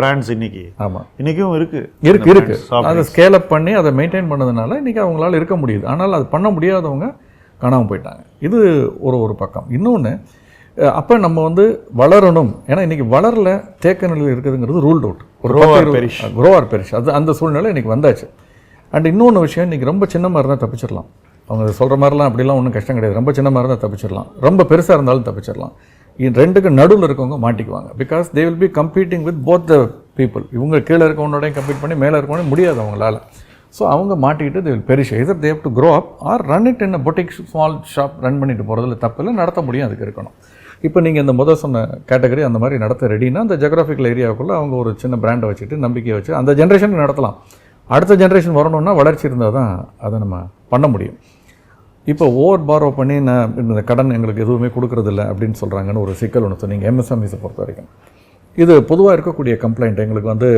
பிராண்ட்ஸ் இன்னைக்கு. ஆமாம் இன்னைக்கும் இருக்கு. இருக்கு இருக்கு. Soft அதை ஸ்கேல் அப் பண்ணி அதை மெயின்டைன் பண்ணதுனால இன்றைக்கி அவங்களால இருக்க முடியுது. ஆனால் அது பண்ண முடியாதவங்க காணாமல் போயிட்டாங்க. இது ஒரு ஒரு பக்கம். இன்னொன்று அப்போ நம்ம வந்து வளரணும். ஏன்னா இன்றைக்கி வளரல தேக்க நிலையில் இருக்குதுங்கிறது ரூல்ட் அவுட் ஒரு grow or perish அது அந்த சூழ்நிலை இன்றைக்கி வந்தாச்சு. அண்ட் இன்னொன்று விஷயம் இன்றைக்கி ரொம்ப சின்னமாக இருந்தால் தப்பிச்சிடலாம். அவங்க சொல்கிற மாதிரிலாம் அப்படிலாம் ஒன்றும் கஷ்டம் கிடையாது. ரொம்ப சின்னமாக இருந்தால் தப்பிச்சிடலாம். ரொம்ப பெருசாக இருந்தாலும் தப்பிச்சிடலாம். ரெண்டுக்கு நடுவில் இருக்கவங்க மாட்டிக்குவாங்க. Because they will be competing with both the people இவங்க கீழே இருக்கவனோடையும் கம்பீட் பண்ணி மேலே இருக்கவனே முடியாது அவங்களால. ஸோ அவங்க மாட்டிக்கிட்டு they will perish either they've to grow up or run it in boutique small shop run பண்ணிட்டு போகிறதுல தப்பில்லை நடத்த முடியும் அதுக்கு இருக்கணும். இப்போ நீங்கள் இந்த முதல் சொன்ன கேட்டகரி அந்த மாதிரி நடத்த ரெடினா அந்த ஜெக்ராஃபிக்கல் ஏரியாவுக்குள்ளே அவங்க ஒரு சின்ன பிராண்டை வச்சுட்டு நம்பிக்கையை வச்சு அந்த ஜென்ரேஷனுக்கு நடத்தலாம். அடுத்த ஜென்ரேஷன் வரணும்னா வளர்ச்சி இருந்தால் தான் அதை நம்ம பண்ண முடியும். இப்போ ஓவர் பாரோ பண்ணி நான் இந்த கடன் எங்களுக்கு எதுவுமே கொடுக்குறதில்ல அப்படின்னு சொல்கிறாங்கன்னு ஒரு சிக்கல் ஒன்று சொன்னீங்க எம்எஸ்எம்இஸை பொறுத்த வரைக்கும். இது பொதுவாக இருக்கக்கூடிய கம்ப்ளைண்ட் எங்களுக்கு வந்து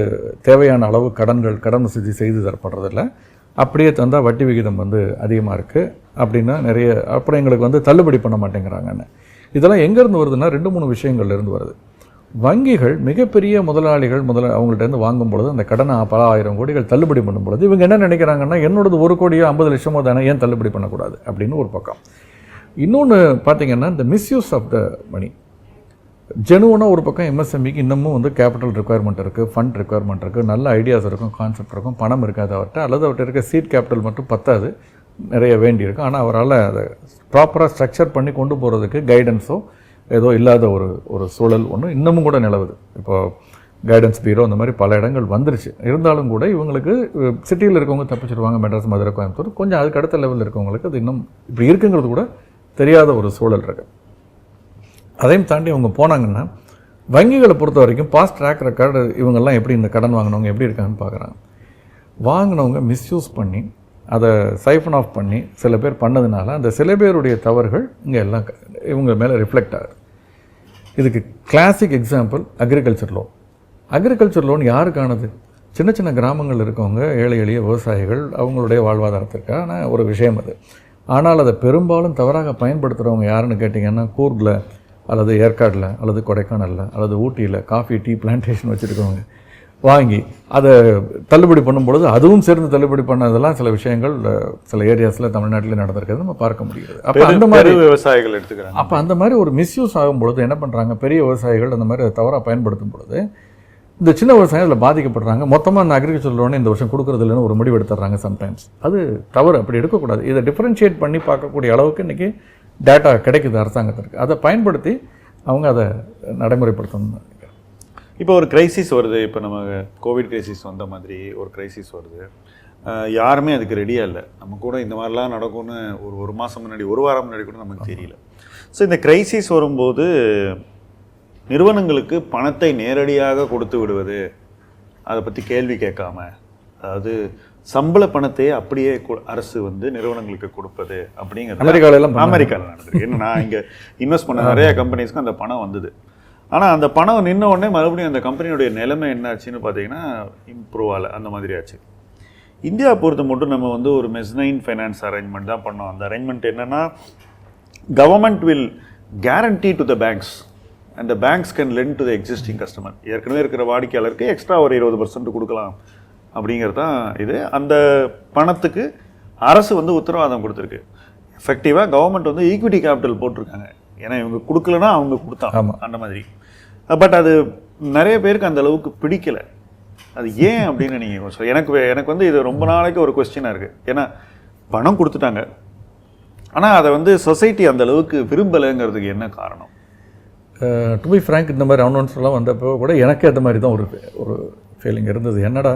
தேவையான அளவு கடன்கள் கடன் வசதி செய்து தரப்படுறதில்ல. அப்படியே தந்தால் வட்டி விகிதம் வந்து அதிகமாக இருக்குது அப்படின்னா நிறைய அப்புறம் எங்களுக்கு வந்து தள்ளுபடி பண்ண மாட்டேங்கிறாங்கன்னு. இதெல்லாம் எங்கேருந்து வருதுன்னா ரெண்டு மூணு விஷயங்கள்லேருந்து வருது. வங்கிகள் மிகப்பெரிய முதலாளிகள் முதல அவங்கள்ட்ட வாங்கும் பொழுது அந்த கடனை பல ஆயிரம் கோடிகள் தள்ளுபடி பண்ணும் பொழுது இவங்க என்ன நினைக்கிறாங்கன்னா என்னோடது ஒரு கோடியோ ஐம்பது லட்சமோ தானே ஏன் தள்ளுபடி பண்ணக்கூடாது? அப்படின்னு ஒரு பக்கம். இன்னொன்று பார்த்தீங்கன்னா இந்த மிஸ்யூஸ் ஆஃப் த மணி ஜெனுவனாக ஒரு பக்கம் எம்எஸ்எம்இக்கு இன்னமும் வந்து கேபிட்டல் ரெக்குயர்மெண்ட் இருக்குது ஃபண்ட் ரெக்குயர்மெண்ட் இருக்குது நல்ல ஐடியாஸ் இருக்கும் கான்செப்ட் இருக்கும் பணம் இருக்காது அவர்கிட்ட. அல்லது அவர்கிட்ட இருக்க சீட் கேபிட்டல் மட்டும் பத்தாது. நிறைய வேண்டியிருக்கும் ஆனால் அவரால் அதை ப்ராப்பராக ஸ்ட்ரக்சர் பண்ணி கொண்டு போகிறதுக்கு கைடன்ஸோ ஏதோ இல்லாத ஒரு ஒரு சூழல் ஒன்று இன்னமும் கூட நிலவுது. இப்போ கைடன்ஸ் பீரோ அந்த மாதிரி பல இடங்கள் வந்துருச்சு. இருந்தாலும் கூட இவங்களுக்கு சிட்டியில் இருக்கவங்க தப்பிச்சிருவாங்க மெட்ராஸ் மதுரை கோயம்புத்தூர். கொஞ்சம் அதுக்கு அடுத்த லெவலில் இருக்கவங்களுக்கு அது இன்னும் இப்படி இருக்குங்கிறது கூட தெரியாத ஒரு சூழல் இருக்குது அதையும் தாண்டி அவங்க போனாங்கன்னா வங்கிகளை பொறுத்த வரைக்கும் பாஸ்ட் ட்ராக் ரெக்கார்டு இவங்கெல்லாம் எப்படி இந்த கடன் வாங்கினவங்க எப்படி இருக்காங்கன்னு பார்க்குறாங்க வாங்கினவங்க மிஸ்யூஸ் பண்ணி அதை சைஃபன் ஆஃப் பண்ணி சில பேர் பண்ணதுனால அந்த சில பேருடைய தவறுகள் இங்கே எல்லாம் இவங்க மேலே ரிஃப்ளெக்ட் ஆகுது. இதுக்கு classic example agriculture loan agriculture loan யாருக்கானது? சின்ன சின்ன கிராமங்கள் இருக்கவங்க ஏழை எளிய விவசாயிகள் அவங்களுடைய வாழ்வாதாரத்திற்கான ஒரு விஷயம் அது. ஆனால் அதை பெரும்பாலும் தவறாக பயன்படுத்துகிறவங்க யாருன்னு கேட்டிங்கன்னா கூர்கில் அல்லது ஏற்காடில் அல்லது கொடைக்கானலில் அல்லது ஊட்டியில் காஃபி டீ பிளான்டேஷன் வச்சுருக்கவங்க. வாங்கி அதை தள்ளுபடி பண்ணும் பொழுது அதுவும் சேர்ந்து தள்ளுபடி பண்ணதெல்லாம் சில விஷயங்கள் சில ஏரியாஸில் தமிழ்நாட்டில் நடந்திருக்கிறது நம்ம பார்க்க முடிகிறது. அப்போ அந்த மாதிரி விவசாயிகள் எடுத்துக்கிறாங்க. அப்போ அந்த மாதிரி ஒரு மிஸ்யூஸ் ஆகும் பொழுது என்ன பண்ணுறாங்க பெரிய விவசாயிகள் அந்த மாதிரி தவறாக பயன்படுத்தும் பொழுது இந்த சின்ன விவசாயம் அதில் பாதிக்கப்படுறாங்க. மொத்தமாக அந்த அக்ரிகல்ச்சர் லோன் இந்த வருஷம் கொடுக்குறது இல்லைன்னு ஒரு முடிவு எடுத்துடுறாங்க சம்டைம்ஸ் அது தவறு அப்படி எடுக்கக்கூடாது. இதை டிஃபரன்ஷியேட் பண்ணி பார்க்கக்கூடிய அளவுக்கு இன்றைக்கி டேட்டா கிடைக்குது அரசாங்கத்திற்கு. அதை பயன்படுத்தி அவங்க அதை நடைமுறைப்படுத்தணும்னு நினைக்கிறேன். இப்போ ஒரு கிரைசிஸ் வருது. இப்போ நம்ம கோவிட் கிரைசிஸ் வந்த மாதிரி ஒரு கிரைசிஸ் வருது. யாருமே அதுக்கு ரெடியாக இல்லை. நம்ம கூட இந்த மாதிரிலாம் நடக்கும்னு ஒரு ஒரு மாதம் முன்னாடி ஒரு வாரம் முன்னாடி கூட நமக்கு தெரியல. ஸோ இந்த கிரைசிஸ் வரும்போது நிறுவனங்களுக்கு பணத்தை நேரடியாக கொடுத்து விடுவது அதை பற்றி கேள்வி கேட்காம அதாவது சம்பள பணத்தையே அப்படியே அரசு வந்து நிறுவனங்களுக்கு கொடுப்பது அப்படிங்கிறது பண்ணாங்க. அமெரிக்காவில் நடந்திருக்கு. ஏன்னா நான் இங்கே இன்வெஸ்ட் பண்ண நிறைய கம்பெனிஸ்க்கு அந்த பணம் வந்தது. ஆனால் அந்த பணம் நின்ன உடனே மறுபடியும் அந்த கம்பெனியுடைய நிலைமை என்னாச்சுன்னு பார்த்தீங்கன்னா இம்ப்ரூவ் ஆகல. அந்த மாதிரி ஆச்சு. இந்தியா பொறுத்த மட்டும் நம்ம வந்து ஒரு மெஸ்னைன் ஃபைனான்ஸ் அரேஞ்ச்மெண்ட் தான் பண்ணோம். அந்த அரேஞ்ச்மெண்ட் என்னன்னா government will guarantee to the banks and the banks can lend to the existing customer ஏற்கனவே இருக்கிற வாடிக்கையாளருக்கு எக்ஸ்ட்ரா ஒரு இருபது பர்சன்ட் கொடுக்கலாம் அப்படிங்கிறது தான் இது. அந்த பணத்துக்கு அரசு வந்து உத்தரவாதம் கொடுத்துருக்கு. எஃபெக்டிவாக கவர்மெண்ட் வந்து ஈக்விட்டி கேபிட்டல் போட்டிருக்காங்க. ஏன்னா இவங்க கொடுக்கலன்னா அவங்க கொடுத்தாங்க. அந்த மாதிரி. பட் அது நிறைய பேருக்கு அந்த அளவுக்கு பிடிக்கல. அது ஏன் அப்படின்னு நீங்கள் கொஞ்சம் எனக்கு எனக்கு வந்து இது ரொம்ப நாளைக்கு ஒரு கொஸ்டினாக இருக்குது ஏன்னா பணம் கொடுத்துட்டாங்க. ஆனால் அதை வந்து சொசைட்டி அந்த அளவுக்கு விரும்பலைங்கிறதுக்கு என்ன காரணம்? டு பி ஃப்ரேங்க் இந்த மாதிரி அனௌன்ஸ்லாம் வந்தப்போ கூட எனக்கு அந்த மாதிரி தான் ஒரு ஒரு ஃபீலிங் இருந்தது. என்னடா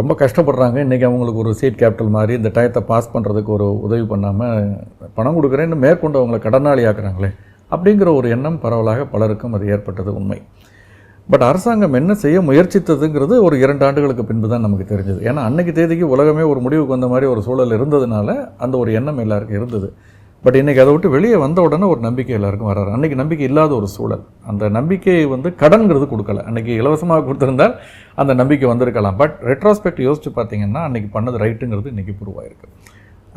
ரொம்ப கஷ்டப்படுறாங்க. இன்றைக்கி அவங்களுக்கு ஒரு சீட் கேபிட்டல் மாதிரி இந்த டயத்தை பாஸ் பண்ணுறதுக்கு ஒரு உதவி பண்ணாமல் பணம் கொடுக்குறேன்னு மேற்கொண்டு அவங்கள கடனாளி ஆக்குறாங்களே அப்படிங்கிற ஒரு எண்ணம் பரவலாக பலருக்கும் அது ஏற்பட்டது உண்மை. பட் அரசாங்கம் என்ன செய்ய முயற்சித்ததுங்கிறது ஒரு இரண்டு ஆண்டுகளுக்கு பின்பு தான் நமக்கு தெரிஞ்சது. ஏன்னா அன்னைக்கு தேதிக்கு உலகமே ஒரு முடிவுக்கு வந்த மாதிரி ஒரு சூழல் இருந்ததுனால அந்த ஒரு எண்ணம் எல்லாருக்கும் இருந்தது. பட் இன்றைக்கி அதை விட்டு வெளியே வந்த உடனே ஒரு நம்பிக்கை எல்லாருக்கும் வராரு அன்றைக்கி நம்பிக்கை இல்லாத ஒரு சூழல். அந்த நம்பிக்கையை வந்து கடன்கிறது கொடுக்கல. அன்றைக்கி இலவசமாக கொடுத்துருந்தால் அந்த நம்பிக்கை வந்திருக்கலாம். பட் ரெட்ராஸ்பெக்ட் யோசிச்சு பார்த்தீங்கன்னா அன்றைக்கி பண்ணது ரைட்டுங்கிறது இன்றைக்கி ப்ரூவ் ஆயிருக்கு.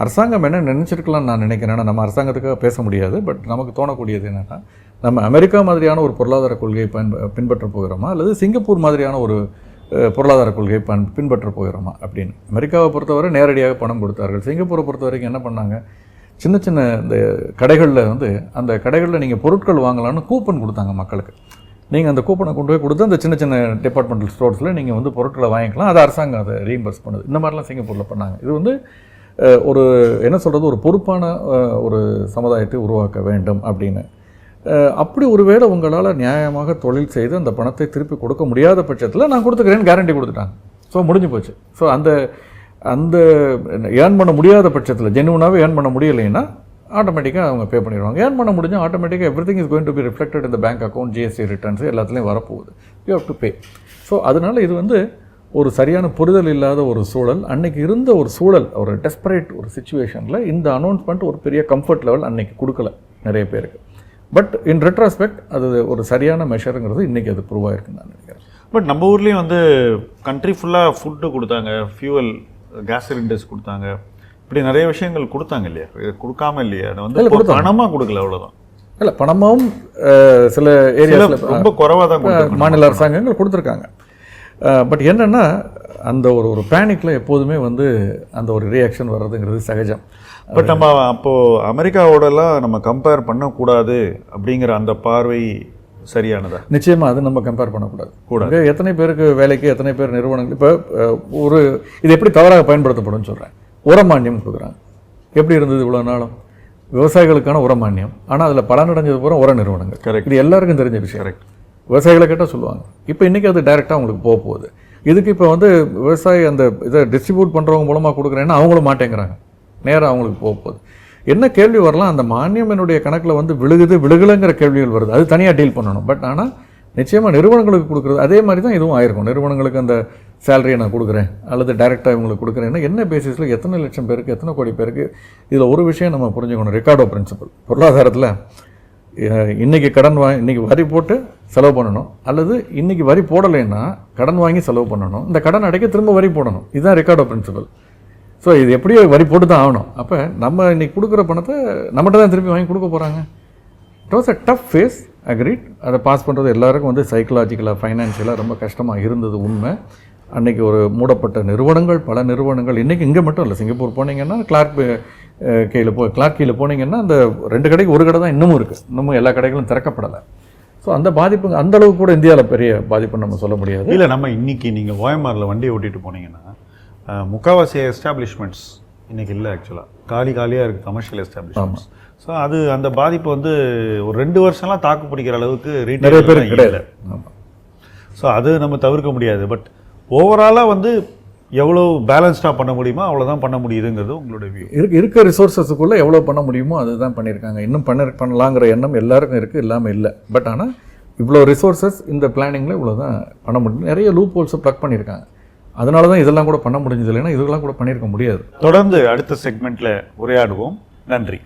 அரசாங்கம் என்ன நினச்சிருக்கலாம்னு நான் நினைக்கிறேன். நம்ம அரசாங்கத்துக்காக பேச முடியாது. பட் நமக்கு தோணக்கூடியது என்னென்னா நம்ம அமெரிக்கா மாதிரியான ஒரு பொருளாதார கொள்கையை பயன்ப பின்பற்ற போகிறோமா? அல்லது சிங்கப்பூர் மாதிரியான ஒரு பொருளாதார கொள்கையை பன் பின்பற்ற போகிறோமா? அப்படின்னு. அமெரிக்காவை பொறுத்தவரை நேரடியாக பணம் கொடுத்தார்கள். சிங்கப்பூரை பொறுத்த வரைக்கும் என்ன பண்ணாங்க? சின்ன சின்ன இந்த கடைகளில் வந்து அந்த கடைகளில் நீங்கள் பொருட்கள் வாங்கலாம்னு கூப்பன் கொடுத்தாங்க மக்களுக்கு. நீங்கள் அந்த கூப்பனை கொண்டு போய் கொடுத்து அந்த சின்ன சின்ன டிபார்ட்மெண்டல் ஸ்டோர்ஸில் நீங்கள் வந்து பொருட்களை வாங்கிக்கலாம். அதை அரசாங்கம் அதை ரீஇம்பர்ஸ் பண்ணுது. இந்த மாதிரிலாம் சிங்கப்பூரில் பண்ணாங்க. இது வந்து ஒரு என்ன சொல்கிறது ஒரு பொறுப்பான ஒரு சமுதாயத்தை உருவாக்க வேண்டும் அப்படின்னு. அப்படி ஒருவேளை உங்களால் நியாயமாக தொழில் செய்து அந்த பணத்தை திருப்பி கொடுக்க முடியாத பட்சத்தில் நான் கொடுத்துக்கிறேன்னு கேரண்டி கொடுத்துட்டாங்க. ஸோ முடிஞ்சு போச்சு. ஸோ அந்த அந்த ஏர்ன் பண்ண முடியாத பட்சத்தில் ஜென்யூனாகவே ஏர்ன் பண்ண முடியலைன்னா ஆட்டோமேட்டிக்காக அவங்க பே பண்ணிடுவாங்க. ஏர்ன் பண்ண முடிஞ்சால் ஆட்டோமேட்டிக்காக every thing is going to be reflected இந்த பேங்க் அக்கௌண்ட் ஜிஎஸ்டி ரிட்டர்ன்ஸ் எல்லாத்துலேயும் வரப்போகுது. You have to pay so அதனால் இது வந்து ஒரு சரியான புரிதல் இல்லாத ஒரு சூழல் அன்னைக்கு இருந்த ஒரு சூழல் ஒரு டெஸ்பரேட் ஒரு சுச்சுவேஷனில் இந்த அனௌன்ஸ்மெண்ட் ஒரு பெரிய கம்ஃபர்ட் லெவல் அன்னைக்கு கொடுக்கல நிறைய பேருக்கு. பட் இன் ரெட்ராஸ்பெக்ட் அது ஒரு சரியான மெஷருங்கிறது இன்றைக்கி அது ப்ரூவ் ஆயிருக்குன்னு நான் நினைக்கிறேன். பட் நம்ம ஊர்லேயும் வந்து கண்ட்ரி ஃபுல்லாக ஃபுட்டு கொடுத்தாங்க ஃபியூவல் கேஸ் சிலிண்டர்ஸ் கொடுத்தாங்க. இப்படி நிறைய விஷயங்கள் கொடுத்தாங்க இல்லையா? கொடுக்காம இல்லையா? அதை வந்து. பணமாக கொடுக்கல அவ்வளோதான் இல்லை பணமாவும் அஹ், சில ஏரியாஸில் ரொம்ப குறைவாக தான் மாநில அரசாங்கங்கள் கொடுத்துருக்காங்க. பட் என்னென்னா அந்த ஒரு ஒரு பேனிக்கில் எப்போதுமே வந்து அந்த ஒரு ரியாக்ஷன் வர்றதுங்கிறது சகஜம். பட் நம்ம அப்போ அமெரிக்காவோடலாம் நம்ம கம்பேர் பண்ணக்கூடாது அப்படிங்கிற அந்த பார்வை சரியானதா? நிச்சயமாக அது நம்ம கம்பேர் பண்ணக்கூடாது. கூடாது. அங்க எத்தனை பேருக்கு வேலைக்கு எத்தனை பேர் நிறுவனங்கள் இப்போ ஒரு இது எப்படி தவறாக பயன்படுத்தப்படும்னு சொல்கிறேன் உரமானியம் கொடுக்குறாங்க. எப்படி இருந்தது இவ்வளோ நாளும்? விவசாயிகளுக்கான உரமானியம். ஆனால் அதில் பலனடைஞ்சது பூரா உர நிறுவனங்கள். Correct. இது எல்லாருக்கும் தெரிஞ்ச விஷயம். கரெக்ட் விவசாயிகளை கேட்டால் சொல்லுவாங்க. இப்போ இன்றைக்கி அது டைரெக்டாக அவங்களுக்கு போக போகுது. இதுக்கு இப்போ வந்து விவசாயி அந்த இதை டிஸ்ட்ரிபியூட் பண்ணுறவங்க மூலமாக கொடுக்குறேன்னா அவங்களும் மாட்டேங்கிறாங்க. நேராக அவங்களுக்கு போக போகுது. என்ன கேள்வி வரலாம்? அந்த மானியம் என்னுடைய கணக்கில் வந்து விழுகுது விழுகலைங்கிற கேள்விகள் வருது. அது தனியாக டீல் பண்ணணும். பட் ஆனால் நிச்சயமாக நிறுவனங்களுக்கு கொடுக்குறது அதே மாதிரி தான் இதுவும் ஆயிருக்கும். நிறுவனங்களுக்கு அந்த சேலரியை நான் கொடுக்குறேன் அல்லது டைரெக்டாக இவங்களுக்கு கொடுக்குறேன்னா என்ன பேசிஸில் எத்தனை லட்சம் பேருக்கு எத்தனை கோடி பேருக்கு இதில் ஒரு விஷயம் நம்ம புரிஞ்சுக்கணும். ரெக்கார்டோ பிரின்சிபல் பொருளாதாரத்தில் இன்றைக்கி இன்னைக்கு கடன் வா இன்னைக்கு வரி போட்டு செலவு பண்ணணும். அல்லது இன்றைக்கி வரி போடலைன்னா கடன் வாங்கி செலவு பண்ணணும். இந்த கடன் அடைக்க திரும்ப வரி போடணும். இதுதான் ரெக்கார்ட் ஆஃப் பிரின்சிபல் ஸோ இது எப்படியோ வரி போட்டு தான் ஆகணும். அப்போ நம்ம இன்றைக்கி கொடுக்குற பணத்தை நம்மகிட்ட தான் திருப்பி வாங்கி கொடுக்க போகிறாங்க it was a tough phase agreed அதை பாஸ் பண்ணுறது எல்லாருக்கும் வந்து சைக்கலாஜிக்கலாக ஃபைனான்ஷியலாக ரொம்ப கஷ்டமாக இருந்தது உண்மை. அன்றைக்கி ஒரு மூடப்பட்ட நிறுவனங்கள் பல நிறுவனங்கள். இன்றைக்கி இங்கே மட்டும் இல்லை. சிங்கப்பூர் போனீங்கன்னா கிளார்க் கீழே போ கிளார்க் கீழே போனீங்கன்னா அந்த ரெண்டு கடைக்கு ஒரு கடை தான் இன்னமும் இருக்குது இன்னமும் எல்லா கடைகளும் திறக்கப்படலை. ஸோ அந்த பாதிப்பு அந்த அளவுக்கு கூட இந்தியாவில் பெரிய பாதிப்புன்னு நம்ம சொல்ல முடியாது. இல்லை நம்ம இன்னைக்கு நீங்கள் ஓஎம்ஆரில் வண்டியை ஓட்டிட்டு போனீங்கன்னா முக்காவாசி எஸ்டாப்ளிஷ்மெண்ட்ஸ் இன்னைக்கு இல்லை ஆக்சுவலாக காலி காலியாக இருக்குது கமர்ஷியல் எஸ்டாப்ளிஷ்மெண்ட்ஸ் ஸோ அது அந்த பாதிப்பு வந்து ஒரு ரெண்டு வருஷம்லாம் தாக்கு பிடிக்கிற அளவுக்கு நிறைய பேருக்கு கிடையாது. ஸோ அது நம்ம தவிர்க்க முடியாது. பட் ஓவராலாக வந்து எவ்வளோ பேலன்ஸ்டாக பண்ண முடியுமோ அவ்வளோதான் பண்ண முடியுதுங்கிறது உங்களோட வியூ இருக்கு இருக்க ரிசோர்ஸஸுக்குள்ளே எவ்வளோ பண்ண முடியுமோ அதுதான் பண்ணியிருக்காங்க. இன்னும் பண்ண பண்ணலாங்கிற எண்ணம் எல்லாருக்கும் இருக்குது இல்லாமல் இல்லை. பட் ஆனால் இவ்வளோ ரிசோர்ஸஸ் இந்த பிளானிங்கில் இவ்வளோ தான் பண்ண முடியும். நிறைய லூப் ஹோல்ஸை ப்ளக் பண்ணியிருக்காங்க. அதனால தான் இதெல்லாம் கூட பண்ண முடிஞ்சது இல்லைன்னா இதெல்லாம் கூட பண்ணியிருக்க முடியாது. தொடர்ந்து அடுத்த செக்மெண்ட்டில் உரையாடுவோம். நன்றி.